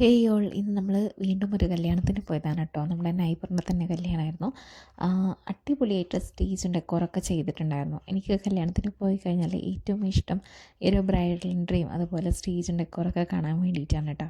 Hey all ഇന്ന് നമ്മൾ വീണ്ടും ഒരു കല്യാണത്തിന് പോയതാണ് കേട്ടോ. നമ്മുടെ നൈബറിന്റെ തന്നെ കല്യാണമായിരുന്നു. അടിപൊളിയായിട്ട് സ്റ്റേജും ഡെക്കോറൊക്കെ ചെയ്തിട്ടുണ്ടായിരുന്നു. എനിക്ക് കല്യാണത്തിന് പോയി കഴിഞ്ഞാൽ ഏറ്റവും ഇഷ്ടം ഒരു ബ്രൈഡലിന്റെയും അതുപോലെ സ്റ്റേജും ഡെക്കോറൊക്കെ കാണാൻ വേണ്ടിയിട്ടാണ് കേട്ടോ.